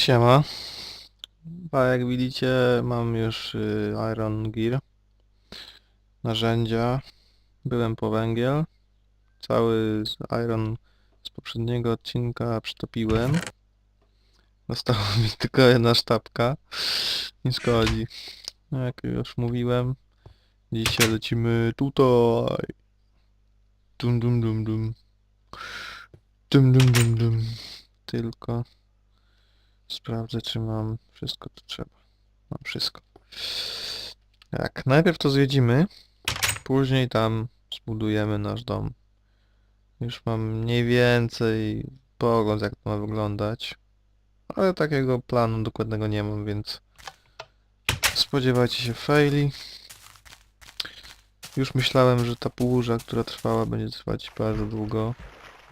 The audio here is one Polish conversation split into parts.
Siema. A jak widzicie mam już y, Iron Gear. Narzędzia. Byłem po węgiel. Cały Iron z poprzedniego odcinka przytopiłem. Została mi tylko jedna sztabka. Nie szkodzi. Jak już mówiłem, dzisiaj lecimy tutaj. Dum dum dum dum. Dum dum dum dum. Tylko Sprawdzę, czy mam wszystko, co trzeba. Mam wszystko. Tak, najpierw to zwiedzimy, później tam zbudujemy nasz dom. Już mam mniej więcej pogląd, jak to ma wyglądać. Ale takiego planu dokładnego nie mam, więc spodziewajcie się faili. Już myślałem, że ta półża, która trwała, będzie trwać bardzo długo.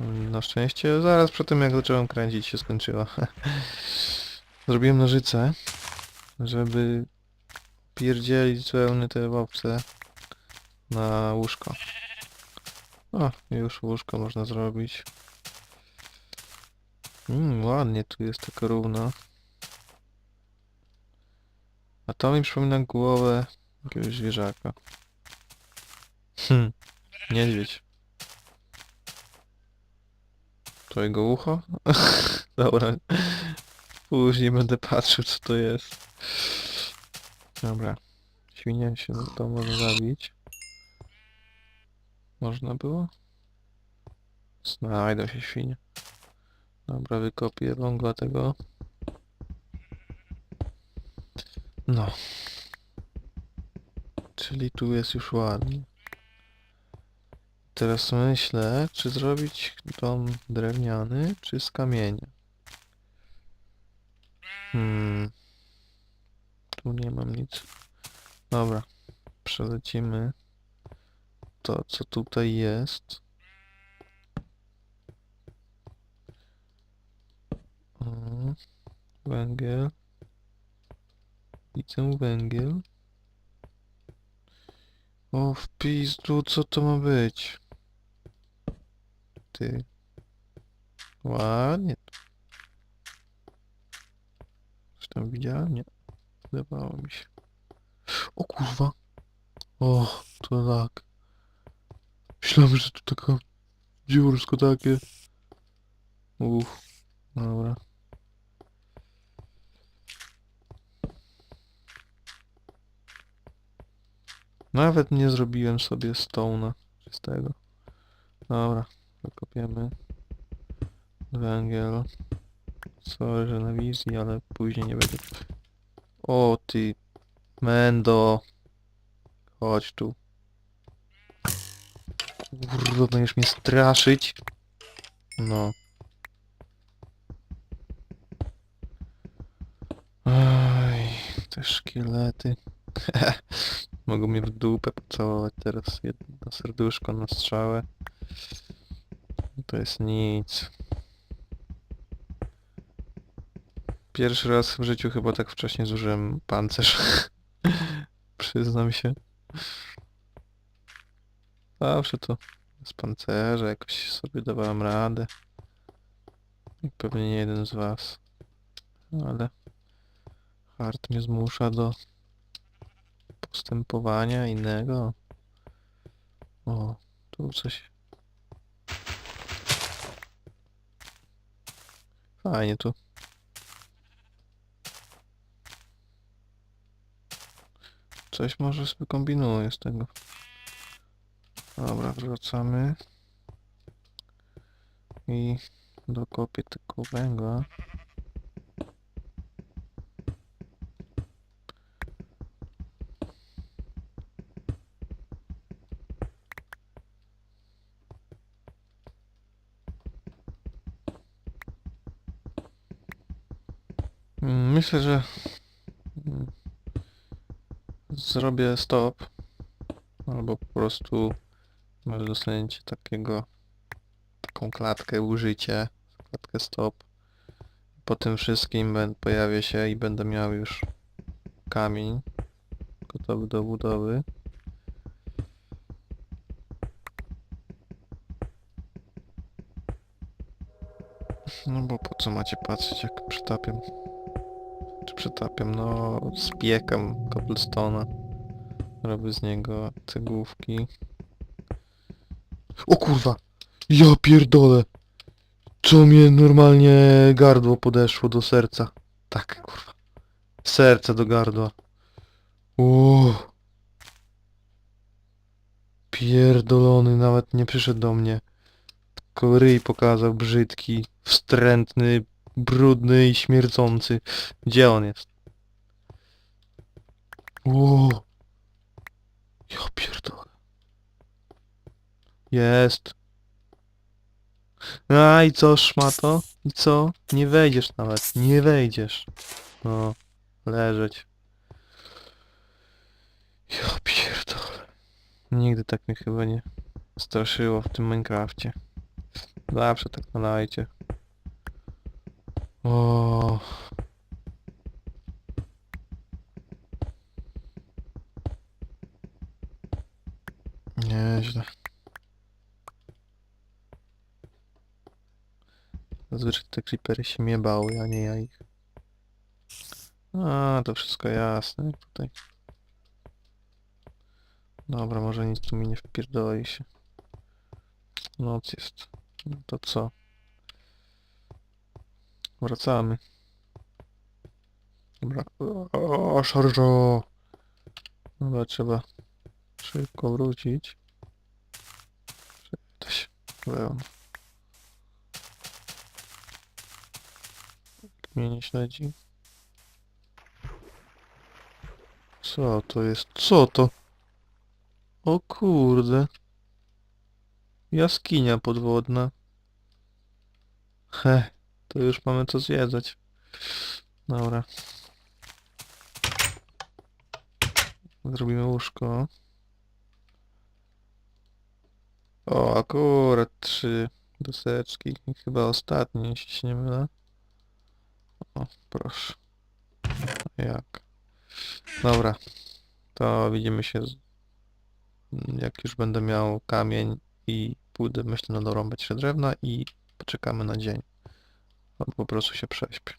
Na szczęście zaraz po tym, jak zacząłem kręcić, się skończyła. Zrobiłem nożyce, żeby pierdzielić zupełnie te owce na łóżko. O, już łóżko można zrobić. Mm, ładnie tu jest tak równo. A to mi przypomina głowę jakiegoś zwierzaka. Hm, niedźwiedź. To jego ucho? Dobra. Później będę patrzył co to jest. Dobra. Świnię się to może zabić. Można było? Znajdą się świnie. Dobra, wykopię wągla tego. No. Czyli tu jest już ładnie. Teraz myślę, czy zrobić dom drewniany, czy z kamienia. Hmm. Tu nie mam nic. Dobra. Przelecimy to, co tutaj jest. O, węgiel. Widzę węgiel. O, w pizdu, co to ma być? Ty. Ładnie. Coś tam widziałem? Nie. Wydawało mi się. O kurwa. O, to tak. Myślałem, że tu taka dziursko takie. Uff. Dobra. Nawet nie zrobiłem sobie stone'a czystego. Dobra, wykopiemy węgiel. Sorry, że na wizji, ale później nie będzie. O ty, Mendo. Chodź tu. Kurwa, będziesz mnie straszyć. No. Aj, te szkielety. Mogą mnie w dupę pocałować teraz jedno serduszko na strzałę. To jest nic. Pierwszy raz w życiu chyba tak wcześnie zużyłem pancerz. Przyznam się. Zawsze to z pancerza jakoś sobie dawałem radę. Pewnie nie jeden z was. Ale hard mnie zmusza do postępowania innego. O, tu coś. Fajnie tu. Coś może sobie kombinuję z tego. Dobra, wracamy. I dokopię tylko węgla. Myślę, że zrobię stop. Albo po prostu może dostaniecie takiego taką klatkę użycie. Klatkę stop. Po tym wszystkim pojawię się i będę miał już kamień gotowy do budowy. No bo po co macie patrzeć jak przytapiam? Przytapiam? No spiekam cobblestone'a. Robię z niego cegłówki. O kurwa! Ja pierdolę! Co mnie normalnie gardło podeszło do serca. Tak, kurwa. Serce do gardła. Uuu. Pierdolony, nawet nie przyszedł do mnie. Tylko ryj pokazał brzydki, wstrętny, brudny i śmierdzący. Gdzie on jest? Uuu. Ja pierdolę. Jest. A i co, szmato? I co? Nie wejdziesz nawet, nie wejdziesz. No, leżeć. Ja pierdolę. Nigdy tak mnie chyba nie straszyło w tym Minecrafcie. Zawsze tak na lajcie. O. Nieźle. Zazwyczaj te creepery się mnie bały, a nie ja ich. A, to wszystko jasne tutaj. Dobra, może nic tu mi nie wpierdoli się. Noc jest. No to co? Wracamy. Dobra. O, szarżo! Dobra, trzeba szybko wrócić. To się Leon. Mnie nie śledzi. Co to jest? Co to? O kurde. Jaskinia podwodna. He, to już mamy co zwiedzać. Dobra. Zrobimy łóżko. O, akurat trzy deseczki. Chyba ostatnie, jeśli się nie mylę. O, proszę. Jak? Dobra. To widzimy się, jak już będę miał kamień i pójdę, myślę, na dorąbać się drewna i poczekamy na dzień. Po prostu się prześpię.